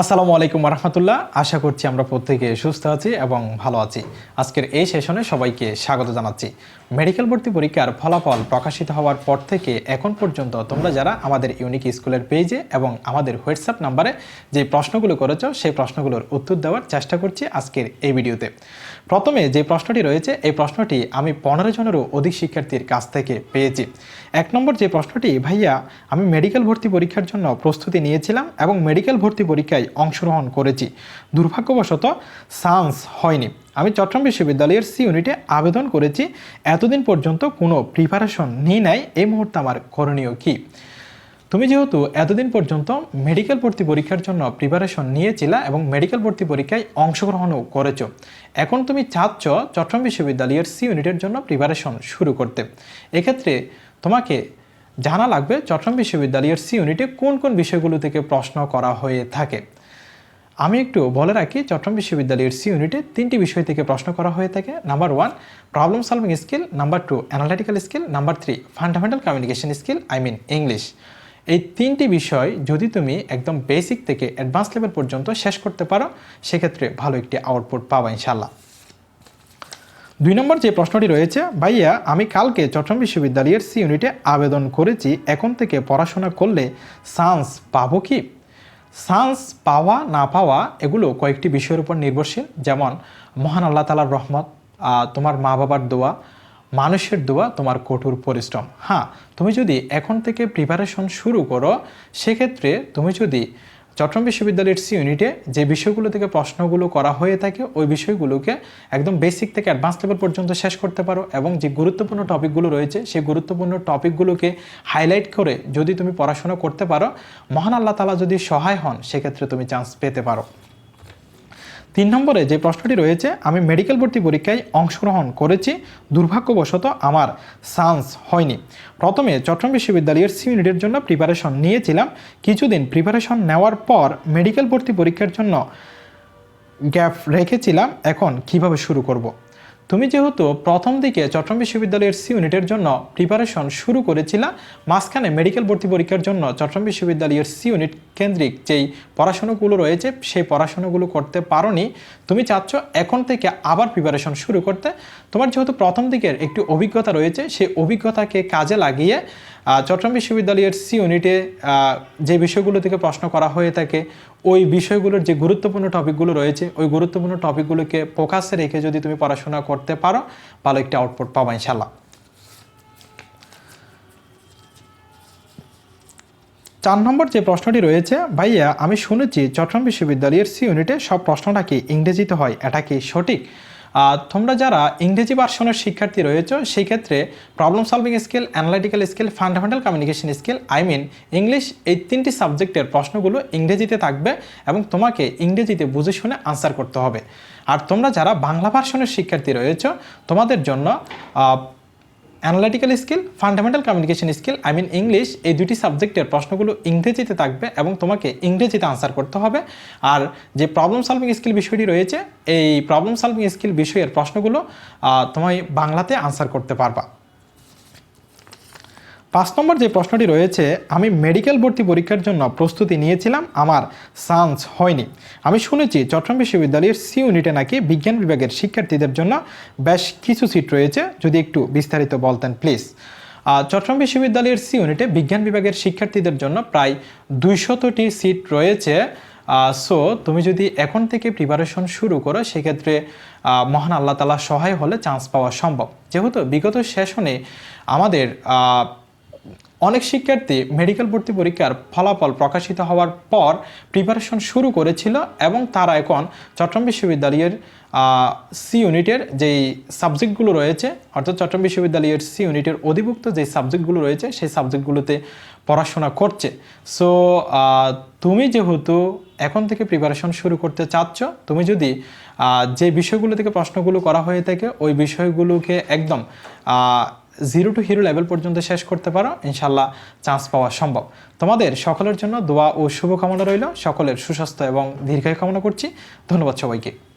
আসসালামু আলাইকুম রহমতুল্লাহ আশা করছি আমরা প্রত্যেকে সুস্থ আছি এবং ভালো আছি। আজকের এই সেশনে সবাইকে স্বাগত জানাচ্ছি। মেডিকেল ভর্তি পরীক্ষার ফলাফল প্রকাশিত হওয়ার পর থেকে এখন পর্যন্ত তোমরা যারা আমাদের ইউনিক স্কুলের পেজে এবং আমাদের হোয়াটসঅ্যাপ নাম্বারে যে প্রশ্নগুলো করেছ, সেই প্রশ্নগুলোর উত্তর দেওয়ার চেষ্টা করছি আজকের এই ভিডিওতে। প্রথমে যে প্রশ্নটি রয়েছে, এই প্রশ্নটি আমি পনেরো জনেরও অধিক শিক্ষার্থীর কাছ থেকে পেয়েছি। এক নম্বর যে প্রশ্নটি, ভাইয়া, আমি মেডিকেল ভর্তি পরীক্ষার জন্য প্রস্তুতি নিয়েছিলাম এবং মেডিকেল ভর্তি পরীক্ষায় অংশগ্রহণ করেছি। দুর্ভাগ্যবশত সায়েন্স হয়নি। আমি চট্টগ্রাম বিশ্ববিদ্যালয়ের সি ইউনিটে আবেদন করেছি। এতদিন পর্যন্ত কোনো প্রিপারেশন নিই নাই। এই মুহূর্তে আমার করণীয় কী? তুমি যেহেতু এতদিন পর্যন্ত মেডিকেল ভর্তি পরীক্ষার জন্য প্রিপারেশন নিয়েছিলা এবং মেডিকেল ভর্তি পরীক্ষায় অংশগ্রহণও করেছ। এখন তুমি চাচ্ছ চট্টগ্রাম বিশ্ববিদ্যালয়ের সি ইউনিটের জন্য প্রিপারেশন শুরু করতে। এক্ষেত্রে তোমাকে জানা লাগবে চট্টগ্রাম বিশ্ববিদ্যালয়ের সি ইউনিটে কোন কোন বিষয়গুলো থেকে প্রশ্ন করা হয়ে থাকে। আমি একটু বলে রাখি, চট্টগ্রাম বিশ্ববিদ্যালয়ের সি ইউনিটে তিনটি বিষয় থেকে প্রশ্ন করা হয়ে থাকে। Number one problem solving skill number two analytical skill number three fundamental communication skill I mean English এই তিনটি বিষয় যদি তুমি একদম বেসিক থেকে অ্যাডভান্স লেভেল পর্যন্ত শেষ করতে পারো, সেক্ষেত্রে ভালো একটি আউটপুট পাবা ইনশাল্লাহ দুই নম্বর যে প্রশ্নটি রয়েছে, ভাইয়া, আমি কালকে চট্টগ্রাম বিশ্ববিদ্যালয়ের সি ইউনিটে আবেদন করেছি, এখন থেকে পড়াশোনা করলে চান্স পাবো কি? চান্স পাওয়া, না পাওয়া, এগুলো কয়েকটি বিষয়ের উপর নির্ভরশীল। যেমন, মহান আল্লাহ তালার রহমত তোমার মা বাবার দোয়া, মানুষের দোয়া, তোমার কঠোর পরিশ্রম। হ্যাঁ তুমি যদি এখন থেকে প্রিপারেশন শুরু করো, সেক্ষেত্রে তুমি যদি চট্টগ্রাম বিশ্ববিদ্যালয়ের সি ইউনিটে যে বিষয়গুলো থেকে প্রশ্নগুলো করা হয়ে থাকে, ওই বিষয়গুলোকে একদম বেসিক থেকে অ্যাডভান্স লেভেল পর্যন্ত শেষ করতে পারো এবং যে গুরুত্বপূর্ণ টপিকগুলো রয়েছে, সেই গুরুত্বপূর্ণ টপিকগুলোকে হাইলাইট করে যদি তুমি পড়াশোনা করতে পারো, মহান আল্লাহ তালা যদি সহায় হন, সেক্ষেত্রে তুমি চান্স পেতে পারো। তিন নম্বরে যে প্রশ্নটি রয়েছে, আমি মেডিকেল ভর্তি পরীক্ষায় অংশগ্রহণ করেছি, দুর্ভাগ্যবশত আমার চান্স হয়নি। প্রথমে চট্টগ্রাম বিশ্ববিদ্যালয়ের সি ইউনিটের জন্য প্রিপারেশন নিয়েছিলাম। কিছুদিন প্রিপারেশন নেওয়ার পর মেডিকেল ভর্তি পরীক্ষার জন্য গ্যাপ রেখেছিলাম। এখন কীভাবে শুরু করব। তুমি যেহেতু প্রথম দিকে চট্টগ্রাম বিশ্ববিদ্যালয়ের সি ইউনিটের জন্য প্রিপারেশন শুরু করেছিলা, মাঝখানে মেডিকেল ভর্তি পরীক্ষার জন্য চট্টগ্রাম বিশ্ববিদ্যালয়ের সি ইউনিট কেন্দ্রিক যেই পড়াশোনাগুলো রয়েছে, সেই পড়াশোনাগুলো করতে পারোনি। তুমি চাচ্ছ এখন থেকে আবার প্রিপারেশন শুরু করতে। তোমার যেহেতু প্রথম দিকের একটি অভিজ্ঞতা রয়েছে, সেই অভিজ্ঞতাকে কাজে লাগিয়ে চট্টগ্রাম বিশ্ববিদ্যালয়ের সি ইউনিটে যে বিষয়গুলো থেকে প্রশ্ন করা হয়ে থাকে, ওই বিষয়গুলোর যে গুরুত্বপূর্ণ টপিকগুলো রয়েছে, ওই গুরুত্বপূর্ণ টপিকগুলোকে ফোকাসে রেখে যদি তুমি পড়াশোনা করতে পারো, ভালো একটি আউটপুট পাবা ইনশাল্লাহ চার নম্বর যে প্রশ্নটি রয়েছে, ভাইয়া, আমি শুনেছি চট্টগ্রাম বিশ্ববিদ্যালয়ের সি ইউনিটে সব প্রশ্নটা কি ইংরেজিতে হয়? এটা কি সঠিক? তোমরা যারা ইংরেজি ভার্সনের শিক্ষার্থী রয়েছে সেই ক্ষেত্রে problem solving skill analytical skill fundamental communication skill I mean English এই তিনটি সাবজেক্টের প্রশ্নগুলো ইংরেজিতে থাকবে এবং তোমাকে ইংরেজিতে বুঝে শুনে আনসার করতে হবে। আর তোমরা যারা বাংলা ভার্সনের শিক্ষার্থী রয়েছে, তোমাদের জন্য analytical skill fundamental communication skill I mean English এই দুটি সাবজেক্টের প্রশ্নগুলো ইংরেজিতে থাকবে এবং তোমাকে ইংরেজিতে আনসার করতে হবে। আর যে প্রবলেম সলভিং স্কিল বিষয়টি রয়েছে, এই প্রবলেম সলভিং স্কিল বিষয়ের প্রশ্নগুলো তোমায় বাংলাতে আনসার করতে পারবা। পাঁচ নম্বর যে প্রশ্নটি রয়েছে, আমি মেডিকেল ভর্তি পরীক্ষার জন্য প্রস্তুতি নিয়েছিলাম, আমার চান্স হয়নি। আমি শুনেছি চট্টগ্রাম বিশ্ববিদ্যালয়ের সি ইউনিটে নাকি বিজ্ঞান বিভাগের শিক্ষার্থীদের জন্য বেশ কিছু সিট রয়েছে, যদি একটু বিস্তারিত বলতেন প্লিজ চট্টগ্রাম বিশ্ববিদ্যালয়ের সি ইউনিটে বিজ্ঞান বিভাগের শিক্ষার্থীদের জন্য প্রায় দুইশতটি সিট রয়েছে। সো তুমি যদি এখন থেকে প্রিপারেশন শুরু করো, সেক্ষেত্রে মহান আল্লাহ তালা সহায় হলে চান্স পাওয়া সম্ভব। যেহেতু বিগত সেশনে আমাদের অনেক শিক্ষার্থী মেডিকেল ভর্তি পরীক্ষার ফলাফল প্রকাশিত হওয়ার পর প্রিপারেশন শুরু করেছিল এবং তারা এখন চট্টগ্রাম বিশ্ববিদ্যালয়ের সি ইউনিটের যেই সাবজেক্টগুলো রয়েছে, অর্থাৎ চট্টগ্রাম বিশ্ববিদ্যালয়ের সি ইউনিটের অধিভুক্ত যে সাবজেক্টগুলো রয়েছে, সেই সাবজেক্টগুলোতে পড়াশোনা করছে। সো তুমি যেহেতু এখন থেকে প্রিপারেশন শুরু করতে চাচ্ছ, তুমি যদি যে বিষয়গুলো থেকে প্রশ্নগুলো করা হয়ে থাকে, ওই বিষয়গুলোকে একদম জিরো টু হিরো লেভেল পর্যন্ত শেষ করতে পারো ইনশাল্লাহ চান্স পাওয়া সম্ভব। তোমাদের সকলের জন্য দোয়া ও শুভকামনা রইল। সকলের সুস্বাস্থ্য এবং দীর্ঘায়ু কামনা করছি। ধন্যবাদ সবাইকে।